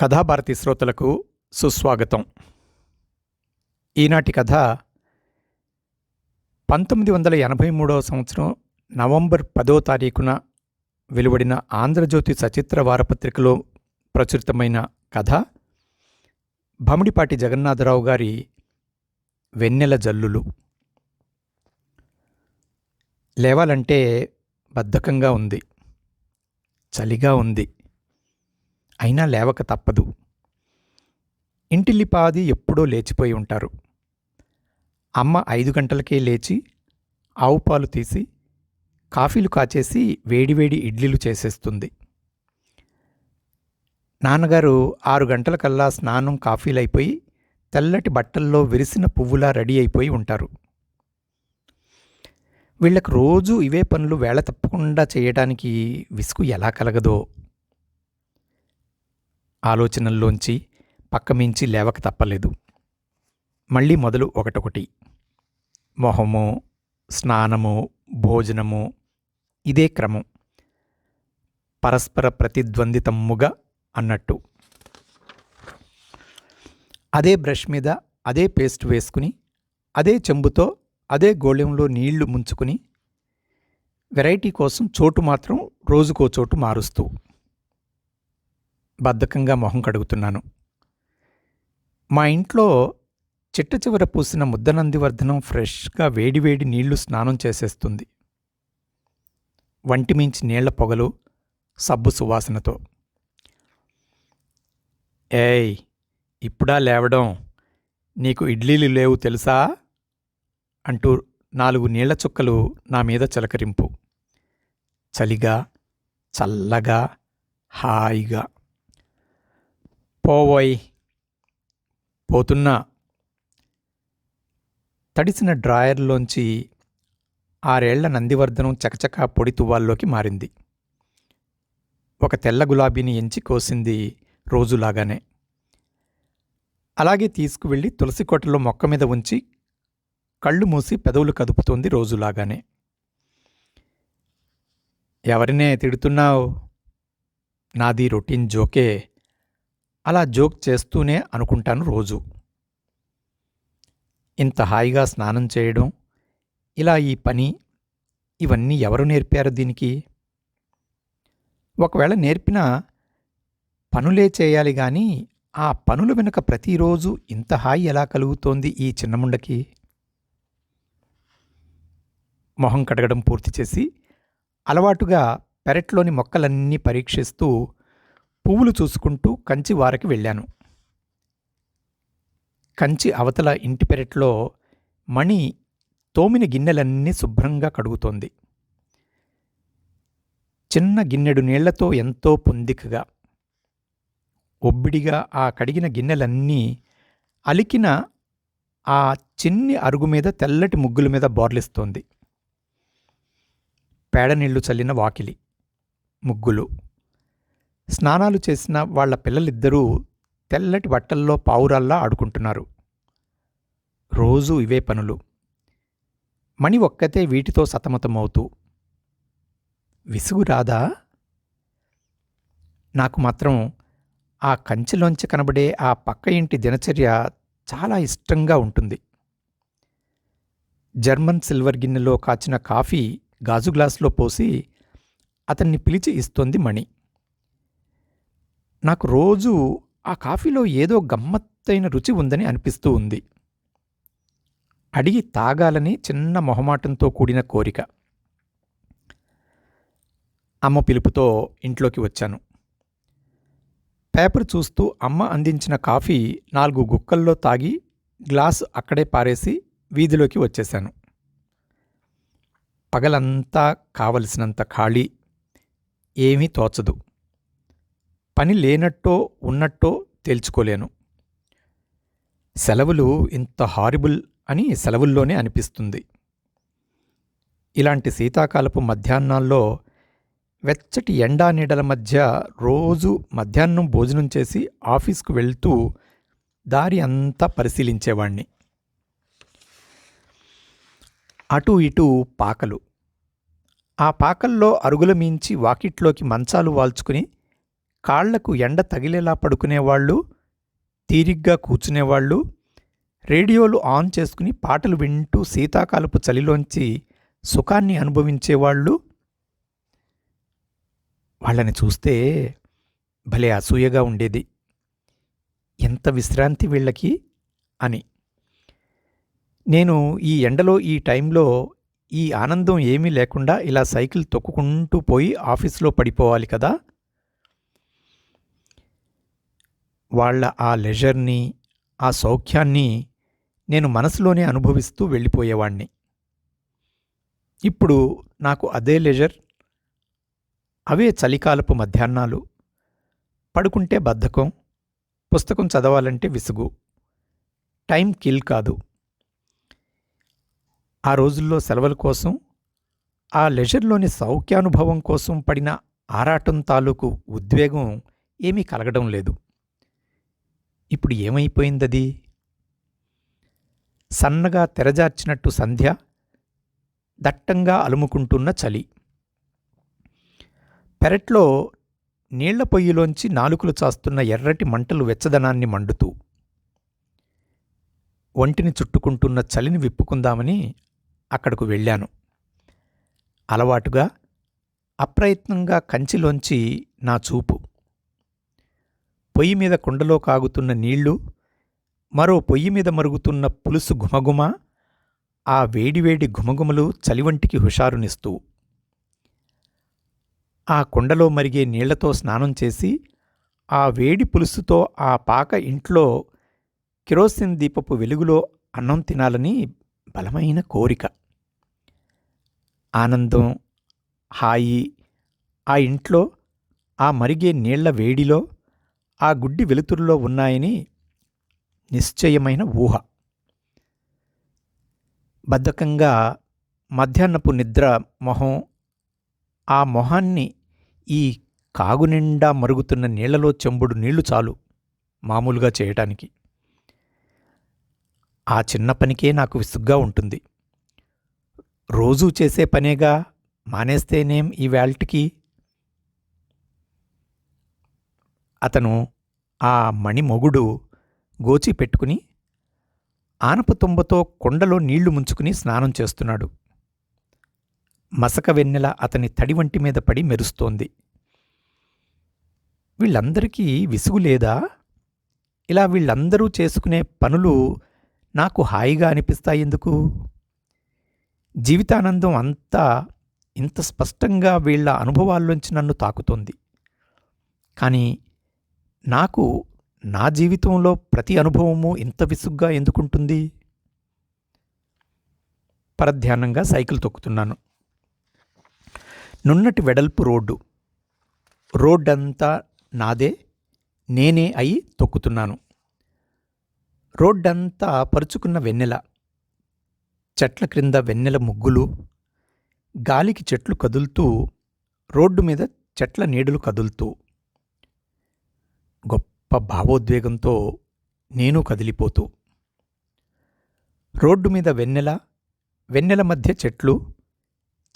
కథాభారతి శ్రోతలకు సుస్వాగతం. ఈనాటి కథ పంతొమ్మిది వందల ఎనభై మూడవ సంవత్సరం నవంబర్ పదో తారీఖున వెలువడిన ఆంధ్రజ్యోతి సచిత్ర వారపత్రికలో ప్రచురితమైన కథ భమిడిపాటి జగన్నాథరావు గారి వెన్నెల జల్లులు. లేవాలంటే బద్ధకంగా ఉంది చలిగా ఉంది. అయినా లేవక తప్పదు. ఇంటిల్లిపాది ఎప్పుడో లేచిపోయి ఉంటారు. అమ్మ ఐదు గంటలకే లేచి ఆవు పాలు తీసి కాఫీలు కాచేసి వేడివేడి ఇడ్లీలు చేసేస్తుంది. నాన్నగారు ఆరు గంటలకల్లా స్నానం కాఫీలు అయిపోయి తెల్లటి బట్టల్లో విరిసిన పువ్వులా రెడీ అయిపోయి ఉంటారు. వీళ్ళకు రోజు ఇవే పనులు వేళ తప్పకుండా చేయడానికి విసుగు ఎలా కలగదో ఆలోచనల్లోంచి పక్కమించి లేవక తప్పలేదు. మళ్ళీ మొదలు ఒకటొకటి. మొహము స్నానము భోజనము ఇదే క్రమం. పరస్పర ప్రతిద్వందితమ్ముగా అన్నట్టు. అదే బ్రష్ మీద అదే పేస్ట్ వేసుకుని అదే చెంబుతో అదే గోళెంలో నీళ్ళు ముంచుకుని వెరైటీ కోసం చోటు మాత్రం రోజుకో చోటు మారుస్తూ. బద్ధకంగా మొహం కడుగుతున్నాను. మా ఇంట్లో చిట్ట చివర పూసిన ముద్దనందివర్ధనం ఫ్రెష్గా వేడివేడి నీళ్ళు స్నానం చేసేస్తుంది. వంటి మించి నీళ్ళ పొగలు సబ్బు సువాసనతో. ఏయ్ ఇప్పుడా లేవడం? నీకు ఇడ్లీలు లేవు తెలుసా? అంటూ నాలుగు నీళ్ళ చుక్కలు నా మీద చిలకరింపు. చలిగా చల్లగా హాయిగా. పోవోయ్ పోతున్నా. తడిసిన డ్రాయర్లోంచి ఆరేళ్ళ నందివర్ధనం చకచకా పొడి తువ్వాల్లోకి మారింది. ఒక తెల్ల గులాబీని ఎంచి కోసింది రోజులాగానే. అలాగే తీసుకువెళ్ళి తులసి కోటలో మొక్క మీద ఉంచి కళ్ళు మూసి పెదవులు కదుపుతోంది రోజులాగానే. ఎవరినే తిడుతున్నావు? నాది రొటీన్ జోకే. అలా జోక్ చేస్తూనే అనుకుంటాను రోజు. ఇంత హాయిగా స్నానం చేయడం ఇలా ఈ పని ఇవన్నీ ఎవరు నేర్పారు దీనికి? ఒకవేళ నేర్పిన పనులే చేయాలి కానీ ఆ పనుల వెనుక ప్రతిరోజు ఇంత హాయి ఎలా కలుగుతోంది ఈ చిన్నముండకి? మొహం కడగడం పూర్తి చేసి అలవాటుగా పెరట్లోని మొక్కలన్నీ పరీక్షిస్తూ పువ్వులు చూసుకుంటూ కంచి వారకి వెళ్ళాను. కంచి అవతల ఇంటి పెరట్లో మణి తోమిన గిన్నెలన్నీ శుభ్రంగా కడుగుతోంది. చిన్న గిన్నెడు నీళ్ళతో ఎంతో పొందికగా ఒబ్బిడిగా ఆ కడిగిన గిన్నెలన్నీ అలికిన ఆ చిన్ని అరుగు మీద తెల్లటి ముగ్గుల మీద బోర్లిస్తోంది. పేడ నీళ్ళు చల్లిన వాకిలి ముగ్గులు. స్నానాలు చేసిన వాళ్ళ పిల్లలిద్దరూ తెల్లటి బట్టల్లో పావురాల్లా ఆడుకుంటున్నారు. రోజూ ఇవే పనులు. మణి ఒక్కతే వీటితో సతమతమవుతూ విసుగు రాదా నాకు మాత్రం ఆ కంచెలోంచి కనబడే ఆ పక్క ఇంటి దినచర్య చాలా ఇష్టంగా ఉంటుంది. జర్మన్ సిల్వర్ గిన్నెలో కాచిన కాఫీ గాజు గ్లాసులో పోసి అతన్ని పిలిచి ఇస్తోంది మణి. నాకు రోజు ఆ కాఫీలో ఏదో గమ్మత్తైన రుచి ఉందని అనిపిస్తూ ఉంది. అడిగి తాగాలని చిన్న మొహమాటంతో కూడిన కోరిక. అమ్మ పిలుపుతో ఇంట్లోకి వచ్చాను. పేపర్ చూస్తూ అమ్మ అందించిన కాఫీ నాలుగు గుక్కల్లో తాగి గ్లాసు అక్కడే పారేసి వీధిలోకి వచ్చేశాను. పగలంతా కావలసినంత ఖాళీ ఏమీ తోచదు. పని లేనట్టో ఉన్నట్టో తేల్చుకోలేను. సెలవులు ఇంత హారిబుల్ అని సెలవుల్లోనే అనిపిస్తుంది. ఇలాంటి శీతాకాలపు మధ్యాహ్నాల్లో వెచ్చటి ఎండా నీడల మధ్య రోజు మధ్యాహ్నం భోజనం చేసి ఆఫీస్కు వెళ్తూ దారి అంతా పరిశీలించేవాణ్ణి. అటు ఇటు పాకలు. ఆ పాకల్లో అరుగుల మించి వాకిట్లోకి మంచాలు వాల్చుకుని కాళ్ళకు ఎండ తగిలేలా పడుకునేవాళ్ళు తీరిగ్గా కూర్చునేవాళ్ళు రేడియోలు ఆన్ చేసుకుని పాటలు వింటూ శీతాకాలపు చలిలోంచి సుఖాన్ని అనుభవించేవాళ్ళు. వాళ్ళని చూస్తే భలే అసూయగా ఉండేది. ఎంత విశ్రాంతి వీళ్ళకి అని. నేను ఈ ఎండలో ఈ టైంలో ఈ ఆనందం ఏమీ లేకుండా ఇలా సైకిల్ తొక్కుకుంటూ పోయి ఆఫీస్లో పడిపోవాలి కదా. వాళ్ళ ఆ లెజర్ని ఆ సౌఖ్యాన్ని నేను మనసులోనే అనుభవిస్తూ వెళ్ళిపోయేవాణ్ణి. ఇప్పుడు నాకు అదే లెజర్ అవే చలికాలపు మధ్యాహ్నాలు పడుకుంటే బద్ధకం పుస్తకం చదవాలంటే విసుగు టైం కిల్ కాదు. ఆ రోజుల్లో సెలవుల కోసం ఆ లెజర్లోని సౌఖ్యానుభవం కోసం పడిన ఆరాటం తాలూకు ఉద్వేగం ఏమీ కలగడం లేదు. ఇప్పుడు ఏమైపోయిందది? సన్నగా తెరజార్చినట్టు సంధ్య దట్టంగా అలుముకుంటున్న చలి. పెరట్లో నీళ్ళ పొయ్యిలోంచి నాలుకలు చాస్తున్న ఎర్రటి మంటలు వెచ్చదనాన్ని మండుతూ ఒంటిని చుట్టుకుంటున్న చలిని విప్పుకుందామని అక్కడకు వెళ్ళాను. అలవాటుగా అప్రయత్నంగా కంచిలోంచి నా చూపు. పొయ్యి మీద కుండలో కాగుతున్న నీళ్ళు మరో పొయ్యి మీద మరుగుతున్న పులుసు గుమగుమ ఆ వేడివేడి గుమగుమలు చలివంటికి హుషారునిస్తూ ఆ కుండలో మరిగే నీళ్ళతో స్నానం చేసి ఆ వేడి పులుసుతో ఆ పాక ఇంట్లో కిరోసిన్ దీపపు వెలుగులో అన్నం తినాలని బలమైన కోరిక. ఆనందం హాయి ఆ ఇంట్లో ఆ మరిగే నీళ్ళ వేడిలో ఆ గుడ్డి వెలుతురులో ఉన్నాయని నిశ్చయమైన ఊహ. బద్ధకంగా మధ్యాహ్నపు నిద్ర మొహం ఆ మొహాన్ని ఈ కాగునిండా మరుగుతున్న నీళ్ళలో చెంబుడు నీళ్ళు చాలు మామూలుగా చేయటానికి. ఆ చిన్న పనికే నాకు విసుగ్గా ఉంటుంది. రోజూ చేసే పనేగా మానేస్తేనేం ఈ వేల్ట్కి అతను ఆ మణిమొగుడు గోచి పెట్టుకుని ఆనప తుంబతో కొండలో నీళ్ళు ముంచుకుని స్నానం చేస్తున్నాడు. మసక వెన్నెల అతని తడి వంటి మీద పడి మెరుస్తోంది. వీళ్ళందరికీ విసుగు లేదా? ఇలా వీళ్ళందరూ చేసుకునే పనులు నాకు హాయిగా అనిపిస్తాయెందుకు జీవితానందం అంతా ఇంత స్పష్టంగా వీళ్ళ అనుభవాల్లోంచి నన్ను తాకుతోంది. కానీ నాకు నా జీవితంలో ప్రతి అనుభవము ఇంత విసుగ్గా ఎందుకుంటుంది? పరధ్యానంగా సైకిల్ తొక్కుతున్నాను. నున్నటి వెడల్పు రోడ్డు. రోడ్డంతా నాదే నేనే అయి తొక్కుతున్నాను. రోడ్డంతా పరుచుకున్న వెన్నెల. చెట్ల క్రింద వెన్నెల ముగ్గులు. గాలికి చెట్లు కదులుతూ రోడ్డు మీద చెట్ల నీడలు కదులుతూ. గొప్ప భావోద్వేగంతో నేను కదిలిపోతూ. రోడ్డు మీద వెన్నెల వెన్నెల మధ్య చెట్లు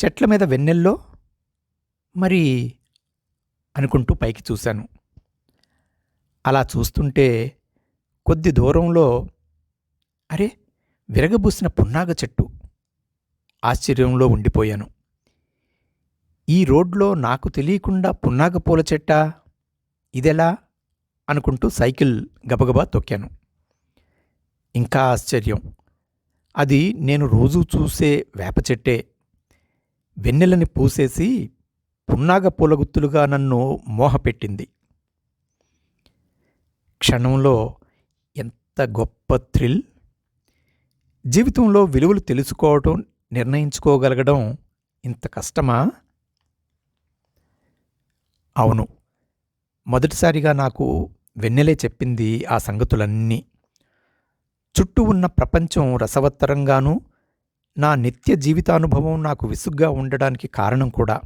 చెట్ల మీద వెన్నెల్లో మరి అనుకుంటూ పైకి చూశాను. అలా చూస్తుంటే కొద్ది దూరంలో అరే విరగబూసిన పున్నాగ చెట్టు. ఆశ్చర్యంలో ఉండిపోయాను. ఈ రోడ్లో నాకు తెలియకుండా పున్నాగ పూల చెట్టా? ఇదెలా? అనుకుంటూ సైకిల్ గబగబా తొక్కాను. ఇంకా ఆశ్చర్యం. అది నేను రోజూ చూసే వేప చెట్టే. వెన్నెలని పూసేసి పున్నాగ పూలగుత్తులుగా నన్ను మోహపెట్టింది. క్షణంలో ఎంత గొప్ప థ్రిల్! జీవితంలో విలువలు తెలుసుకోవటం నిర్ణయించుకోగలగడం ఇంత కష్టమా? అవును. మొదటిసారిగా నాకు వెన్నెలే చెప్పింది ఆ సంగతులన్నీ. చుట్టూ ఉన్న ప్రపంచం రసవత్తరంగానూ నా నిత్య జీవితానుభవం నాకు విసుగ్గా ఉండడానికి కారణం కూడా.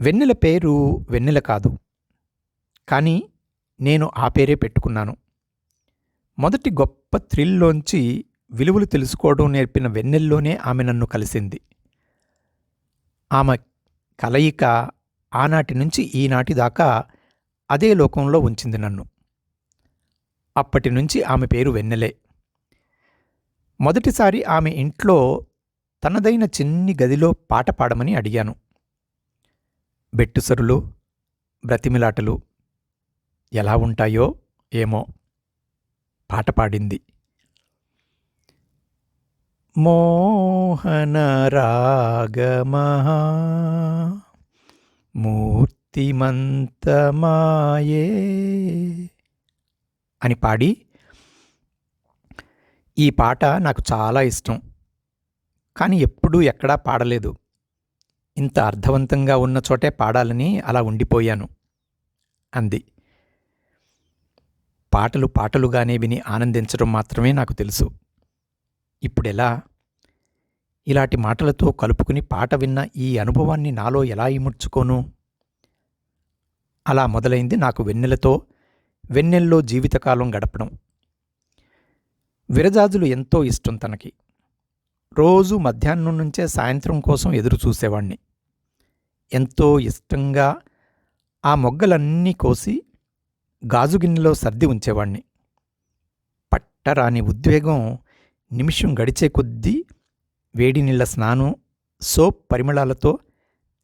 వెన్నెల పేరు వెన్నెల కాదు. కానీ నేను ఆ పేరే పెట్టుకున్నాను. మొదటి గొప్ప థ్రిల్లోంచి విలువలు తెలుసుకోవడం నేర్పిన వెన్నెల్లోనే ఆమె నన్ను కలిసింది. ఆమె కలయిక ఆనాటి నుంచి ఈనాటి దాకా అదే లోకంలో ఉంచింది నన్ను. అప్పటి నుంచి ఆమె పేరు వెన్నెలే. మొదటిసారి ఆమె ఇంట్లో తనదైన చిన్ని గదిలో పాట పాడమని అడిగాను. బెట్టుసరులు బ్రతిమిలాటలు ఎలా ఉంటాయో ఏమో పాట పాడింది. మోహన రాగమహా మూర్తిమంతమాయే అని పాడి ఈ పాట నాకు చాలా ఇష్టం. కానీ ఎప్పుడూ ఎక్కడా పాడలేదు. ఇంత అర్థవంతంగా ఉన్న చోటే పాడాలని అలా ఉండిపోయాను. అంది. పాటలు పాటలుగానే విని ఆనందించడం మాత్రమే నాకు తెలుసు. ఇప్పుడెలా? ఇలాంటి మాటలతో కలుపుకుని పాట విన్న ఈ అనుభవాన్ని నాలో ఎలా ఇముడ్చుకోను? అలా మొదలైంది నాకు వెన్నెలతో వెన్నెల్లో జీవితకాలం గడపడం. విరజాజులు ఎంతో ఇష్టం తనకి. రోజు మధ్యాహ్నం నుంచే సాయంత్రం కోసం ఎదురు చూసేవాణ్ణి. ఎంతో ఇష్టంగా ఆ మొగ్గలన్నీ కోసి గాజు గిన్నెలో సర్ది ఉంచేవాణ్ణి. పట్టరాని ఉద్వేగం నిమిషం గడిచే కొద్దీ వేడి నీళ్ళ స్నానం సోప్ పరిమళాలతో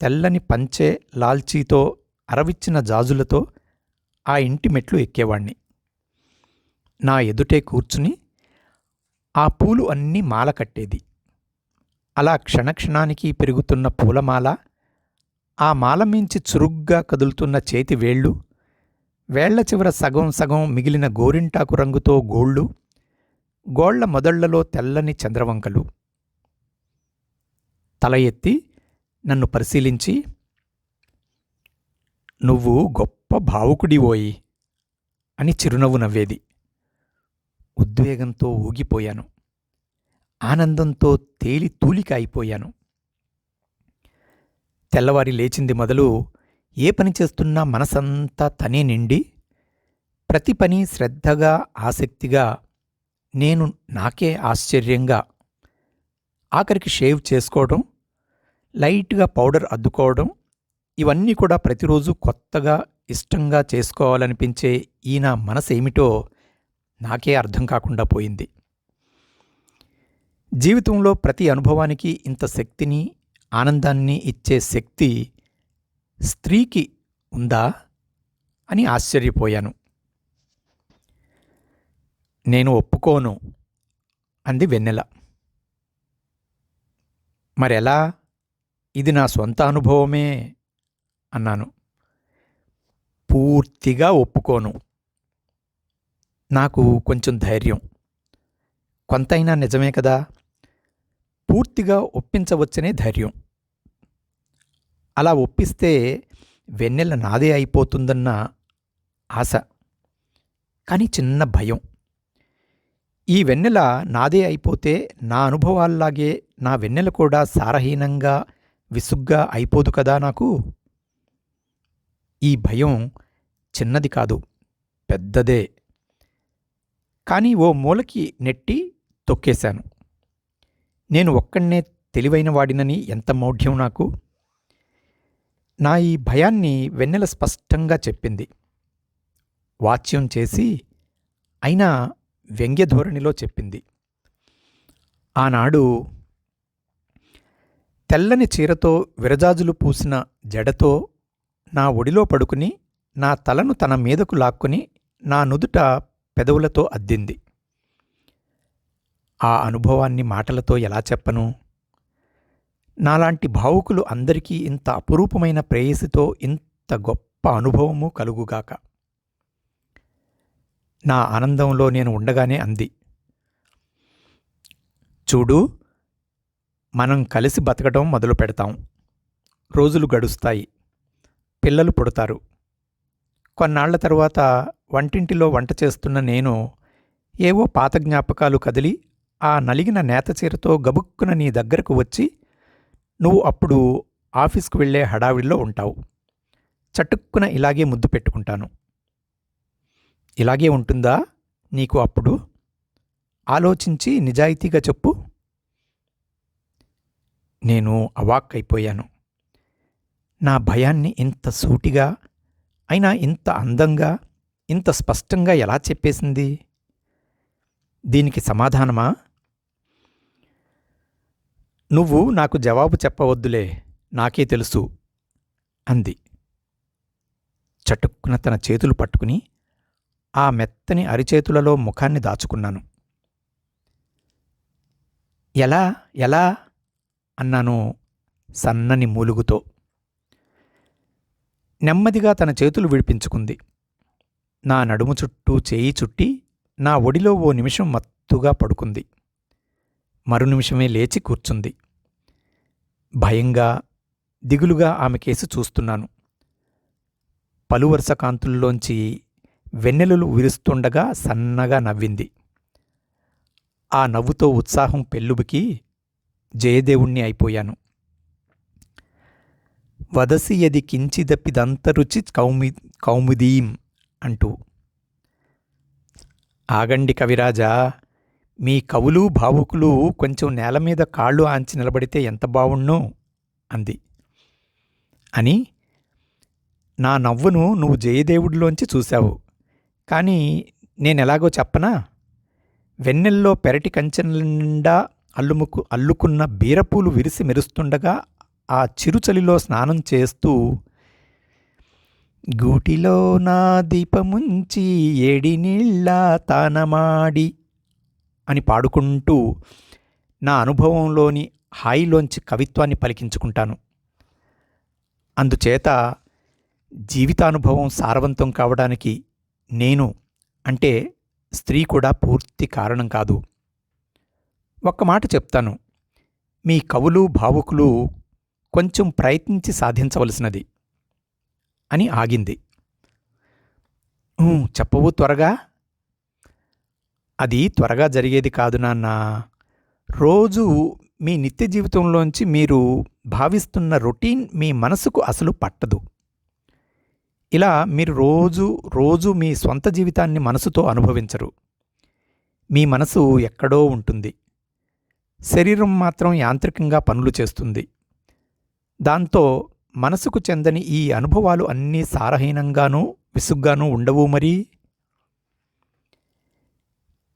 తెల్లని పంచే లాల్చీతో అరవిచ్చిన జాజులతో ఆ ఇంటి మెట్లు ఎక్కేవాణ్ణి. నా ఎదుటే కూర్చుని ఆ పూలు అన్నీ మాల కట్టేది. అలా క్షణక్షణానికి పెరుగుతున్న పూలమాల ఆ మాల మించి చురుగ్గా కదులుతున్న చేతి వేళ్ళు వేళ్ళ చివర సగం సగం మిగిలిన గోరింటాకు రంగుతో గోళ్ళు గోళ్ళ మొదళ్ళలో తెల్లని చంద్రవంకలు. తల ఎత్తి నన్ను పరిశీలించి నువ్వు గొప్ప భావుకుడివోయి అని చిరునవ్వు నవ్వేది. ఉద్వేగంతో ఊగిపోయాను. ఆనందంతో తేలి తూలిక అయిపోయాను తెల్లవారి లేచింది మొదలు ఏ పని చేస్తున్నా మనసంతా తనే నిండి ప్రతి పని శ్రద్ధగా ఆసక్తిగా నేను నాకే ఆశ్చర్యంగా ఆఖరికి షేవ్ చేసుకోవడం లైట్గా పౌడర్ అద్దుకోవడం ఇవన్నీ కూడా ప్రతిరోజు కొత్తగా ఇష్టంగా చేసుకోవాలనిపించే ఈయన మనసేమిటో నాకే అర్థం కాకుండా పోయింది. జీవితంలో ప్రతి అనుభవానికి ఇంత శక్తిని ఆనందాన్ని ఇచ్చే శక్తి స్త్రీకి ఉందా అని ఆశ్చర్యపోయాను. నేను ఒప్పుకోను అంది వెన్నెల. మరెలా? ఇది నా సొంత అనుభవమే. అన్నాను. పూర్తిగా ఒప్పుకోను. నాకు కొంచెం ధైర్యం. కొంతైనా నిజమే కదా? పూర్తిగా ఒప్పించవచ్చనే ధైర్యం. అలా ఒప్పిస్తే వెన్నెల నాదే అయిపోతుందన్న ఆశ. కానీ చిన్న భయం. ఈ వెన్నెల నాదే అయిపోతే నా అనుభవాల్లాగే నా వెన్నెల కూడా సారహీనంగా విసుగ్గా అయిపోదు కదా నాకు? ఈ భయం చిన్నది కాదు పెద్దదే. కానీ ఓ మూలకి నెట్టి తొక్కేశాను. నేను ఒక్కడనే తెలివైన వాడినని ఎంత మౌఢ్యం నాకు? నా ఈ భయాన్ని వెన్నెల స్పష్టంగా చెప్పింది. వాచ్యం చేసి అయినా వ్యంగ్యధోరణిలో చెప్పింది. ఆనాడు తెల్లని చీరతో విరజాజులు పూసిన జడతో నా ఒడిలో పడుకుని నా తలను తన మీదకు లాక్కుని నా నుదుట పెదవులతో అద్దింది. ఆ అనుభవాన్ని మాటలతో ఎలా చెప్పను? నాలాంటి భావుకులు అందరికీ ఇంత అపురూపమైన ప్రేయసితో ఇంత గొప్ప అనుభవము కలుగుగాక. నా ఆనందంలో నేను ఉండగానే అంది. చూడు మనం కలిసి బతకడం మొదలు పెడతాం రోజులు గడుస్తాయి. పిల్లలు పుడతారు. కొన్నాళ్ళ తరువాత వంటింటిలో వంట చేస్తున్న నేను ఏవో పాత జ్ఞాపకాలు కదిలి ఆ నలిగిన నేత చీరతో గబుక్కున నీ దగ్గరకు వచ్చి నువ్వు అప్పుడు ఆఫీస్కు వెళ్ళే హడావిడిలో ఉంటావు. చటుక్కున ఇలాగే ముద్దు పెట్టుకుంటాను. ఇలాగే ఉంటుందా నీకు అప్పుడు? ఆలోచించి నిజాయితీగా చెప్పు. నేను అవాక్కైపోయాను. నా భయాన్ని ఇంత సూటిగా అయినా ఇంత అందంగా ఇంత స్పష్టంగా ఎలా చెప్పేసింది? దీనికి సమాధానమా? నువ్వు నాకు జవాబు చెప్పవద్దులే నాకే తెలుసు అంది. చటుక్కున తన చేతులు పట్టుకుని ఆ మెత్తని అరిచేతులలో ముఖాన్ని దాచుకున్నాను. ఎలా ఎలా? అన్నాను సన్నని మూలుగుతో. నెమ్మదిగా తన చేతులు విడిపించుకుంది. నా నడుము చుట్టూ చేయి చుట్టి నా ఒడిలో ఓ నిమిషం మత్తుగా పడుకుంది. మరు నిమిషమే లేచి కూర్చుంది. భయంగా దిగులుగా ఆమె కేసు చూస్తున్నాను. పలువరుస కాంతుల్లోంచి వెన్నెలలు విరుస్తుండగా సన్నగా నవ్వింది. ఆ నవ్వుతో ఉత్సాహం పెళ్ళుబికి జయదేవుణ్ణి అయిపోయాను. వదసి యది కించిదప్పిదంతరుచి కౌమి కౌముదీం అంటూ. ఆగండి కవిరాజా మీ కవులు భావుకులు కొంచెం నేల మీద కాళ్ళు ఆంచి నిలబడితే ఎంత బావుణ్ణు అంది. అని నా నవ్వును నువ్వు జయదేవుడిలోంచి చూశావు కానీ నేనెలాగో చెప్పనా? వెన్నెల్లో పెరటి కంచెల నిండా అల్లుముకు అల్లుకున్న బీరపూలు విరిసి మెరుస్తుండగా ఆ చిరుచలిలో స్నానం చేస్తూ గూటిలో నా దీపముంచి ఏడి నీళ్ళ తానమాడి అని పాడుకుంటూ నా అనుభవంలోని హాయిలోంచి కవిత్వాన్ని పలికించుకుంటాను. అందుచేత జీవితానుభవం సారవంతం కావడానికి నేను అంటే స్త్రీ కూడా పూర్తి కారణం కాదు. ఒక్క మాట చెప్తాను. మీ కవులు భావుకులు కొంచెం ప్రయత్నించి సాధించవలసినది అని ఆగింది. చెప్పవు త్వరగా. అది త్వరగా జరిగేది కాదు నాన్న. రోజు మీ నిత్య జీవితంలోంచి మీరు భావిస్తున్న రొటీన్ మీ మనసుకు అసలు పట్టదు. ఇలా మీరు రోజు రోజు మీ స్వంత జీవితాన్ని మనసుతో అనుభవించరు. మీ మనసు ఎక్కడో ఉంటుంది. శరీరం మాత్రం యాంత్రికంగా పనులు చేస్తుంది. దాంతో మనసుకు చెందని ఈ అనుభవాలు అన్నీ సారహీనంగానూ విసుగ్గానూ ఉండవు మరి.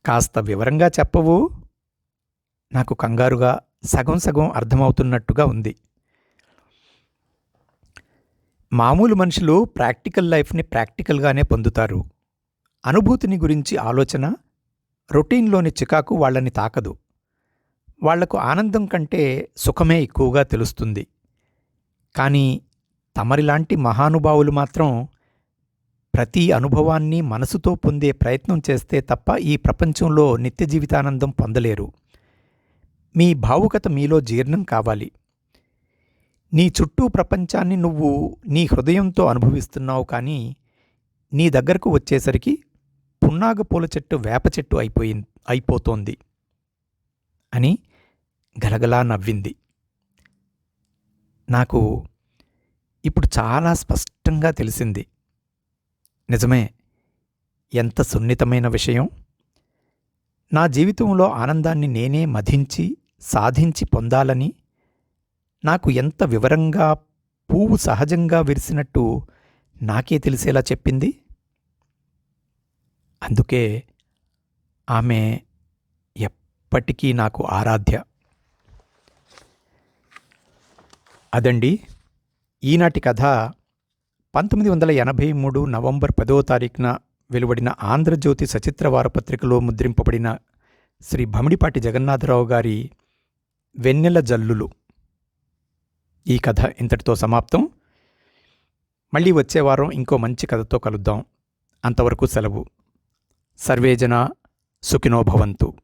కాస్త వివరంగా చెప్పవు. నాకు కంగారుగా సగం సగం అర్థమవుతున్నట్టుగా ఉంది. మామూలు మనుషులు ప్రాక్టికల్ లైఫ్ని ప్రాక్టికల్గానే పొందుతారు. అనుభూతిని గురించి ఆలోచన రొటీన్లోని చికాకు వాళ్ళని తాకదు. వాళ్ళకు ఆనందం కంటే సుఖమే ఎక్కువగా తెలుస్తుంది. కానీ తమరిలాంటి మహానుభావులు మాత్రం ప్రతి అనుభవాన్ని మనసుతో పొందే ప్రయత్నం చేస్తే తప్ప ఈ ప్రపంచంలో నిత్య జీవితానందం పొందలేరు. మీ భావుకత మీలో జీర్ణం కావాలి. నీ చుట్టూ ప్రపంచాన్ని నువ్వు నీ హృదయంతో అనుభవిస్తున్నావు కానీ నీ దగ్గరకు వచ్చేసరికి పున్నాగ పూల చెట్టు వేప చెట్టు అయిపోయి అయిపోతోంది అని గలగలా నవ్వింది. నాకు ఇప్పుడు చాలా స్పష్టంగా తెలిసింది. నిజమే ఎంత సున్నితమైన విషయం. నా జీవితంలో ఆనందాన్ని నేనే మధించి సాధించి పొందాలని నాకు ఎంత వివరంగా పువ్వు సహజంగా విరిసినట్టు నాకే తెలిసేలా చెప్పింది. అందుకే ఆమె ఎప్పటికీ నాకు ఆరాధ్య. అదండి. ఈనాటి కథ పంతొమ్మిది వందల ఎనభై మూడు నవంబర్ పదో తారీఖున వెలువడిన ఆంధ్రజ్యోతి సచిత్ర వారపత్రికలో ముద్రింపబడిన శ్రీ భమిడిపాటి జగన్నాథరావు గారి వెన్నెల జల్లులు. ఈ కథ ఇంతటితో సమాప్తం. మళ్ళీ వచ్చే వారం ఇంకో మంచి కథతో కలుద్దాం. అంతవరకు సెలవు. సర్వేజన సుఖినోభవంతు